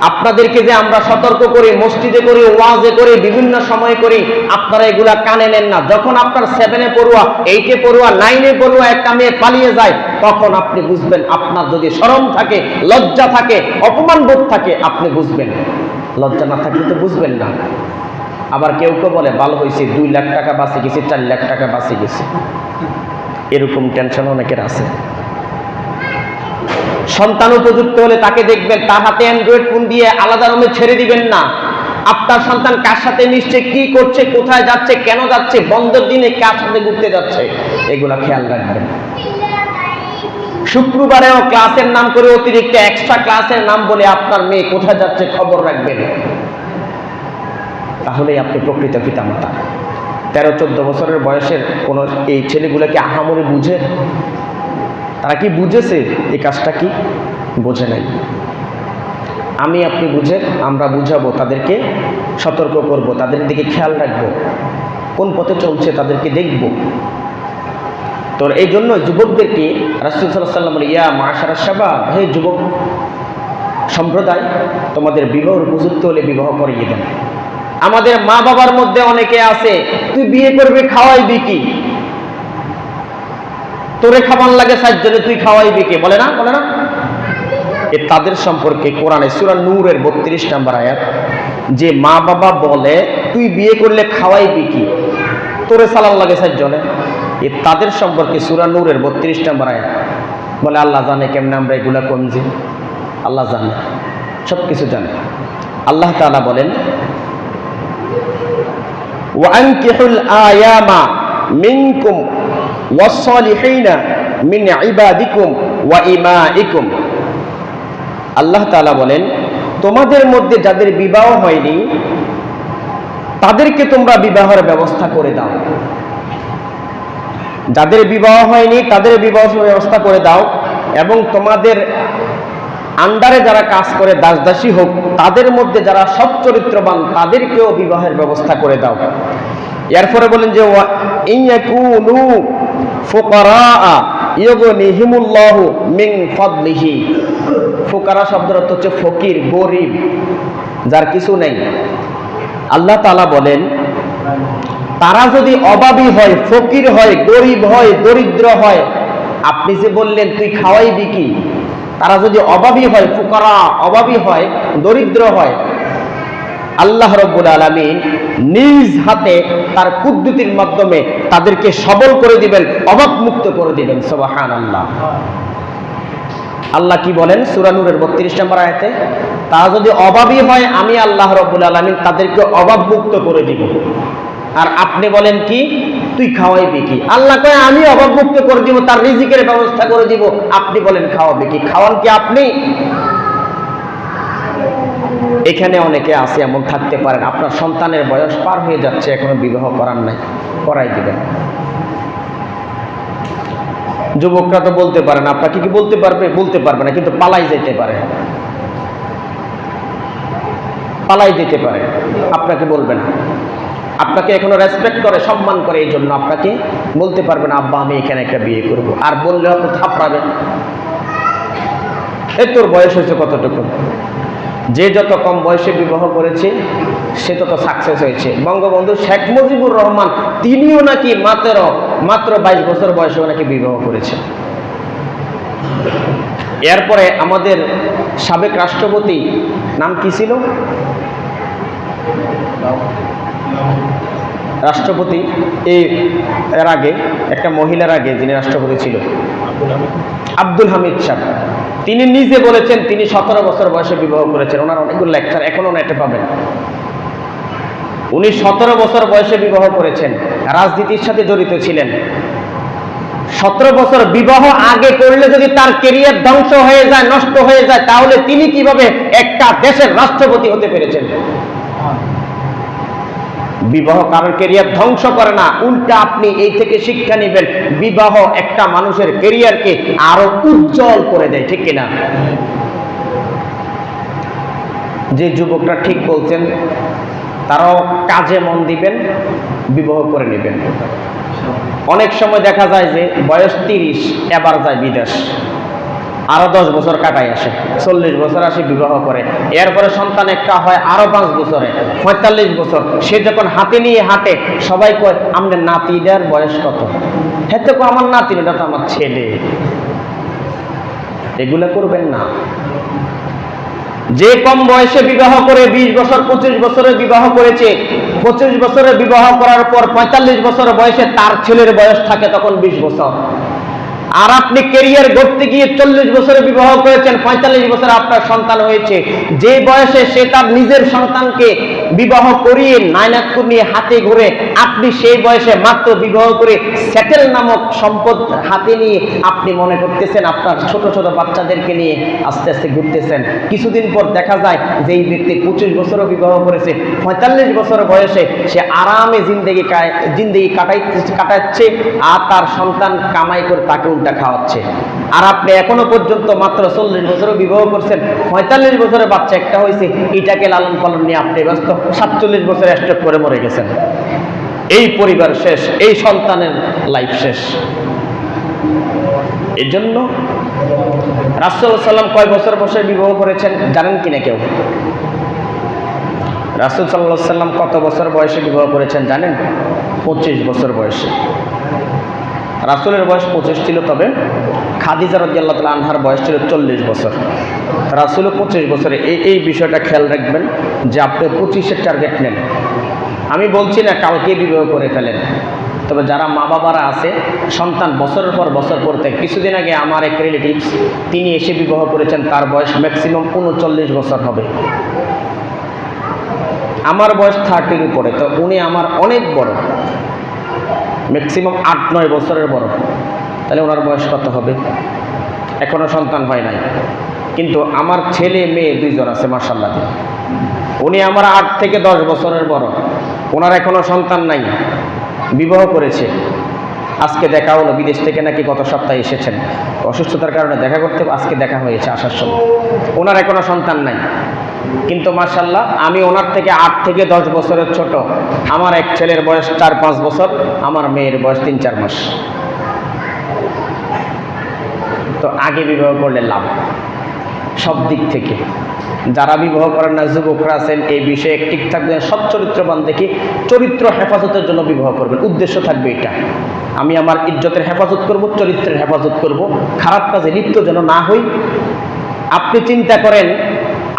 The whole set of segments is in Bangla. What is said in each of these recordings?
আপনাদেরকে যে আমরা সতর্ক করি, মসজিদে করি, ওয়াজে করি, বিভিন্ন সময় করি, আপনারা এগুলা কানে নেন না। যখন আপনার সেভেনে পড়ুয়া এইটে পড়ুয়া নাইনে পড়ুয়া একটা মেয়ে পালিয়ে যায়, তখন আপনি বুঝবেন আপনার যদি শরম থাকে, লজ্জা থাকে, অপমান বোধ থাকে, আপনি বুঝবেন। লজ্জা না থাকলে তো বুঝবেন না। আবার কেউ কেউ বলে ভালো হয়েছে দুই লাখ টাকা বাঁচে গেছে, চার লাখ টাকা বাঁচে গেছে। এরকম টেনশন অনেকের আছে। সন্তান উপযুক্ত হলে তাকে দেখবেন, তার হাতে অ্যান্ড্রয়েড ফোন দিয়ে আলাদা রুমে ছেড়ে দিবেন না। আপনার সন্তান কার সাথে মিশছে, কি করছে, কোথায় যাচ্ছে, কেন যাচ্ছে, বন্ধের দিনে কার সাথে ঘুরতে যাচ্ছে, এগুলা খেয়াল রাখবেন। শুক্রবারেও ক্লাসের নাম করে অতিরিক্ত এক্সট্রা ক্লাসের নাম বলে আপনার মেয়ে কোথায় যাচ্ছে খবর রাখবেন। তাহলেই আপনি প্রকৃত পিতামাতা। তেরো, চোদ্দ বছরের বয়সের কোনো এই ছেলেগুলোকে আহামরি বুঝে তারা কি বুঝেছে এই কাজটা কি? বোঝে নাই। আমি আপনি বুঝে আমরা বুঝাবো, তাদেরকে সতর্ক করব, তাদের দিকে খেয়াল রাখব। কোন পথে চলছে তাদেরকে দেখব। তো এই জন্য যুবকদেরকে রাসুল সাল্লাহ সাল্লাম ইয়া মাশারা সাবা হে যুবক সম্প্রদায়, তোমাদের বিবাহ উপযুক্ত হলে বিবাহ করিয়ে দেন আমাদের মা বাবার মধ্যে অনেকে আছে, তুই বিয়ে করবি, খাওয়াইবি কি? তোরে খাবার লাগে সাতজনে তুই খাওয়াইবি কে? বলে না বলে না? এ তাদের সম্পর্কে কোরআনে সুরা নূরের বত্রিশ নাম্বার আয়াত, যে মা বাবা বলে, তুই বিয়ে করলে খাওয়াইবি কি? তোরে সালাম লাগে সাতজনে এ তাদের সম্পর্কে সুরা নূরের বত্রিশ নাম্বার আয়াত, বলে, আল্লাহ জানে কেমনে আমরা এগুলা কমজি আল্লাহ জানে সব কিছু জানে। আল্লাহ তাআলা বলেন ওয়ানকিহুল আয়ামা মিনকুম আল্লাহ বলেন, তোমাদের মধ্যে যাদের বিবাহ হয়নি, তাদেরকে তোমরা বিবাহের ব্যবস্থা করে দাও। যাদের বিবাহ হয়নি, তাদের বিবাহ ব্যবস্থা করে দাও এবং তোমাদের আন্ডারে যারা কাজ করে, দাসদাসী হোক, তাদের মধ্যে যারা সৎ চরিত্রবান, তাদেরকেও বিবাহের ব্যবস্থা করে দাও। এরপরে বলেন যে ফুকারা ইয়গনিহিমুল্লাহু মিন ফাদলিহি। ফুকারা শব্দের অর্থ হচ্ছে ফকির, গরিব, যার কিছু নেই। আল্লাহ তাআলা বলেন, তারা যদি অভাবী হয়, ফকির হয়, গরিব হয়, দরিদ্র হয়, আপনি যে বললেন, তুই খাওয়াইবি কি? তারা যদি অভাবী হয়, ফুকারা অভাবী হয়, দরিদ্র হয় আল্লাহ রব্বুল আলমিন নিজ হাতে তার কুদ্দুতির মাধ্যমে তাদেরকে সবল করে দিবেন অভাব মুক্ত করে দিবেন সোবাহান আল্লাহ আল্লাহ কি বলেন? সুরানুরের বত্রিশ নম্বর আয়াতে, তা যদি অভাবী হয়, আমি আল্লাহ রব্বুল আলমিন তাদেরকে অভাব মুক্ত করে দিব। আর আপনি বলেন কি? তুই খাওয়াইবি কি? আল্লাহ কয়, আমি অভাব মুক্ত করে দিব, তার রিজিকের ব্যবস্থা করে দিব। আপনি বলেন, খাওয়াবে কি? খাওয়ান কি আপনি? এখানে অনেকে আছে, এমন থাকতে পারেন। আপনার সন্তানের বয়স পার হয়ে যাচ্ছে, এখনও বিবাহ করার নাই, করাই দিবেন। যুবকরা তো বলতে পারেন আপনাকে কি বলতে পারবে? বলতে পারবে না, কিন্তু পালাই যেতে পারে। পালাই যেতে পারে, আপনাকে বলবে না। আপনাকে এখনও রেসপেক্ট করে, সম্মান করে, এই জন্য আপনাকে বলতে পারবে না, আব্বা, আমি এখানে একটা বিয়ে করব। আর বললে আপনি থাপড়াবেন এই তোর বয়স হয়েছে কতটুকু? যে যত কম বয়সে বিবাহ করেছে, সে তত সাকসেস হয়েছে। বঙ্গবন্ধু শেখ মুজিবুর রহমান, তিনিও নাকি মাত্র মাত্র বাইশ বছর বয়সেও নাকি বিবাহ করেছে। এরপরে আমাদের সাবেক রাষ্ট্রপতি নাম কি ছিল? রাষ্ট্রপতি এর আগে, একটা মহিলার আগে যিনি রাষ্ট্রপতি ছিল, আব্দুল হামিদ সাহেব। তিনি নিজে বলেছেন, তিনি সতেরো বছর বয়সে বিবাহ করেছেন। ওনার অনেকগুলো লেকচার এখনও নেটে পাবেন। উনি সতেরো বছর বয়সে বিবাহ করেছেন, রাজনীতির সাথে জড়িত ছিলেন। সতেরো বছর বিবাহ আগে করলে যদি তার কেরিয়ার ধ্বংস হয়ে যায়, নষ্ট হয়ে যায়, তাহলে তিনি কীভাবে একটা দেশের রাষ্ট্রপতি হতে পেরেছেন? বিবাহ কারোর কেরিয়ার ধ্বংস করে না। উল্টা আপনি এই থেকে শিক্ষা নেবেন, বিবাহ একটা মানুষের কেরিয়ারকে আরও উজ্জ্বল করে দেয়, ঠিক কিনা? যে যুবকরা ঠিক বলছেন, তারাও কাজে মন দিবেন, বিবাহ করে নেবেন। অনেক সময় দেখা যায় যে বয়স তিরিশ, এবার যায় বিদেশ। আরও দশ বছর কাটাই আসে, চল্লিশ বছর আসে বিবাহ করে। এরপরে সন্তান একটা হয় আরও পাঁচ বছরে, পঁয়তাল্লিশ বছর। সে যখন হাতে নিয়ে হাঁটে, সবাই কয়, আমাদের নাতিটার বয়স কত? হ্যাঁ তো আমার নাতি এটা তো আমার ছেলে। এগুলা করবেন না। যে কম বয়সে বিবাহ করে, বিশ বছর, পঁচিশ বছরে বিবাহ করেছে, পঁচিশ বছরে বিবাহ করার পর পঁয়তাল্লিশ বছর বয়সে তার ছেলের বয়স থাকে তখন বিশ বছর। আর আপনি কেরিয়ার গড়তে গিয়ে চল্লিশ বছরে বিবাহ করেছেন, পঁয়তাল্লিশ বছরে আপনার সন্তান হয়েছে। যে বয়সে সে তার নিজের সন্তানকে বিবাহ করিয়ে নায়নাক্ষর নিয়ে হাতে ঘুরে, আপনি সেই বয়সে মাত্র বিবাহ করে সেটেল নামক সম্পদ হাতে নিয়ে আপনি মনে করতেছেন আপনার ছোট ছোট বাচ্চাদেরকে নিয়ে আস্তে আস্তে ঘুরতেছেন। কিছুদিন পর দেখা যায় যে এই ব্যক্তি পঁচিশ বছরও বিবাহ করেছে, পঁয়তাল্লিশ বছর বয়সে সে আরামে জিন্দেগি কায়- জিন্দেগি কাটাইতে কাটাচ্ছে আর তার সন্তান কামাই করে তাকে উল্টা খাওয়াচ্ছে। আর আপনি এখনও পর্যন্ত মাত্র চল্লিশ বছরও বিবাহ করছেন, পঁয়তাল্লিশ বছরের বাচ্চা একটা হয়েছে, এটাকে লালন পালন নিয়ে আপনি ব্যস্ত, সাতচল্লিশ বছর স্ট্রোক করে মরে গেছেন। এই পরিবার শেষ, এই সন্তানের লাইফ শেষ। এই জন্য রাসুল সাল্লাম কয় বছর বসে বিবাহ করেছেন, জানেন কিনা কেউ? রাসুল সাল্লাহ সাল্লাম কত বছর বয়সে বিবাহ করেছেন জানেন? পঁচিশ বছর বয়সে। রাসুলের বয়স পঁচিশ ছিল তবে খাদিজা রাজিয়াল্লাহ তালা আনহার বয়স ছিল চল্লিশ বছর। রাসুলও পঁচিশ বছরে এই এই বিষয়টা খেয়াল রাখবেন যে আপনি পঁচিশের টার্গেট নেন। আমি বলছি না কালকে বিবাহ করে ফেলেন, তবে যারা মা বাবারা আছে, সন্তান বছরের পর বছর পড়তে, কিছুদিন আগে আমার এক রিলেটিভস তিনি এসে বিবাহ করেছেন, তার বয়স ম্যাক্সিমাম উনচল্লিশ বছর হবে। আমার বয়স থার্টির উপরে, তো উনি আমার অনেক বড়। ম্যাক্সিমাম আট নয় বছরের বড়। তাহলে ওনার বয়স কত হবে? এখনও সন্তান হয় নাই। কিন্তু আমার ছেলে মেয়ে দুইজন আছে মার্শাল্লাহ উনি আমার আট থেকে দশ বছরের বড়। ওনার এখনও সন্তান নাই। বিবাহ করেছে। আজকে দেখা হলো, বিদেশ থেকে নাকি গত সপ্তাহে এসেছেন। অসুস্থতার কারণে দেখা করতে, আজকে দেখা হয়েছে আসার সময়। ওনার এখনও সন্তান নাই। কিন্তু মার্শাল্লাহ আমি ওনার থেকে আট থেকে দশ বছরের ছোট। আমার এক ছেলের বয়স চার পাঁচ বছর, আমার মেয়ের বয়স তিন চার মাস। তো আগে বিবাহ করলে লাভ, সব দিক থেকে। যারা বিবাহ করেন না, যুবকরা আছেন, এই বিষয়ে ঠিক থাকবে সৎ চরিত্রবান দেখে চরিত্র হেফাজতের জন্য বিবাহ করবেন। উদ্দেশ্য থাকবে এটা। আমি আমার ইজ্জতের হেফাজত করব, চরিত্রের হেফাজত করব। খারাপ কাজে লিপ্ত যেন না হই। আপনি চিন্তা করেন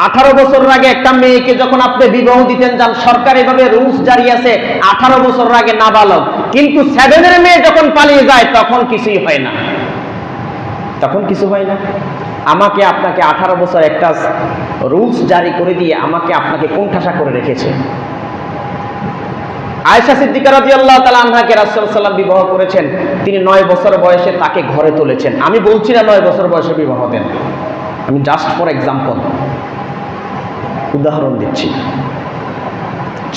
আঠারো বছর আগে একটা মেয়েকে যখন আপনি বিবাহ দিতেন যান সরকার এভাবে রুলস জারি আছে, আঠারো বছর আগে নাবালক। কিন্তু সেভেনের মেয়ে যখন পালিয়ে যায়, তখন কিছুই হয় না। তখন কিছু হয় না। আমাকে আপনাকে আঠারো বছর একটা রুলস জারি করে দিয়ে আমাকে আপনাকে কোণঠাসা করে রেখেছে। আয়েশা সিদ্দিকা রাদিয়াল্লাহু তাআলা আনহাকে রাসূল সাল্লাম বিবাহ করেছেন। তিনি নয় বছর বয়সে তাকে ঘরে তুলেছেন। আমি বলছি না নয় বছর বয়সে বিবাহ দেন। আমি জাস্ট ফর এক্সাম্পল উদাহরণ দিচ্ছি।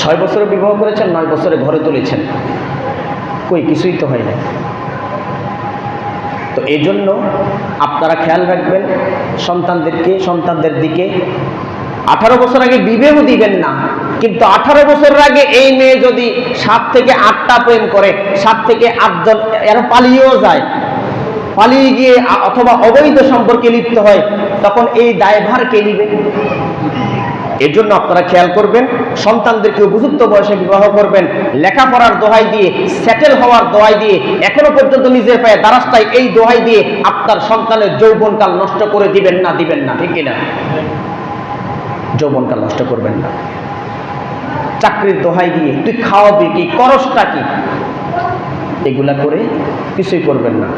ছয় বছরে বিবাহ করেছেন, নয় বছরে ঘরে তুলেছেন। কই, কিছুই তো হয় না তো এই জন্য আপনারা খেয়াল রাখবেন, সন্তানদেরকে, সন্তানদের দিকে আঠারো বছর আগে বিবেহ দিবেন না, কিন্তু আঠারো বছরের আগে এই মেয়ে যদি সাত থেকে আটটা প্রেম করে, সাত থেকে আটজন, এর পালিয়েও যায়, পালিয়ে গিয়ে অথবা অবৈধ সম্পর্কে লিপ্ত হয়, তখন এই দায়ভার কে নিবে? এর জন্য আপনারা খেয়াল করবেন, সন্তানদেরকে উপযুক্ত বয়সে বিবাহ করবেন, লেখাপড়ার দোহাই দিয়ে সেটেল হওয়ার দোহাই দিয়ে, এখনও পর্যন্ত নিজের পায়ে দ্বারাস্তায় এই দোহাই দিয়ে আপনার সন্তানের যৌবনকাল নষ্ট করে দিবেন না দিবেন না, ঠিক কিনা? যৌবনকাল নষ্ট করবেন না। চাকরির দোহাই দিয়ে, তুই খাওয়াবি কি, করসটা কি? এগুলা করে কিছুই করবেন না।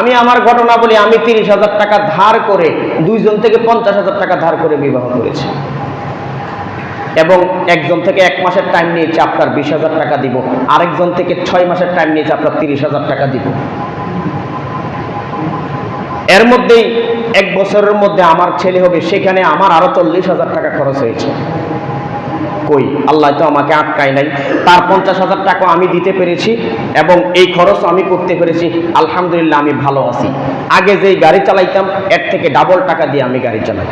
আমি আমার ঘটনা বলি, আমি তিরিশ হাজার টাকা ধার করে দুইজন থেকে পঞ্চাশ হাজার টাকা ধার করে বিবাহ করেছি। এবং একজন থেকে এক মাসের টাইম নিয়েছে আপনার বিশ হাজার টাকা দিব। আরেকজন থেকে ছয় মাসের টাইম নিয়েছে আপনার তিরিশ হাজার টাকা দিব। এর মধ্যেই এক বছরের মধ্যে আমার ছেলে হবে, সেখানে আমার আরও চল্লিশ হাজার টাকা খরচ হয়েছে। কই, আল্লাহ তো আমাকে আটকায় নাই। তার পঞ্চাশ হাজার টাকা আমি দিতে পেরেছি এবং এই খরচ আমি করতে পেরেছি। আলহামদুলিল্লাহ, আমি ভালো আছি। আগে যেই গাড়ি চালাইতাম, এর থেকে ডাবল টাকা দিয়ে আমি গাড়ি চালাই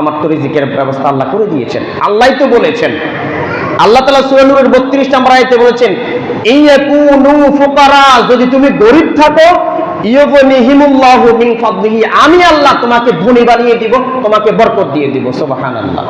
আমার তো রিজিকের ব্যবস্থা আল্লাহ করে দিয়েছেন। আল্লাহ তো বলেছেন। আল্লাহ তালা সুরানুরের বত্রিশ নম্বর আয়তে বলেছেন এই যদি তুমি গরিব থাকো আমি আল্লাহ তোমাকে ধনী বানিয়ে দিব, তোমাকে বরকত দিয়ে দিব। সুবহানাল্লাহ।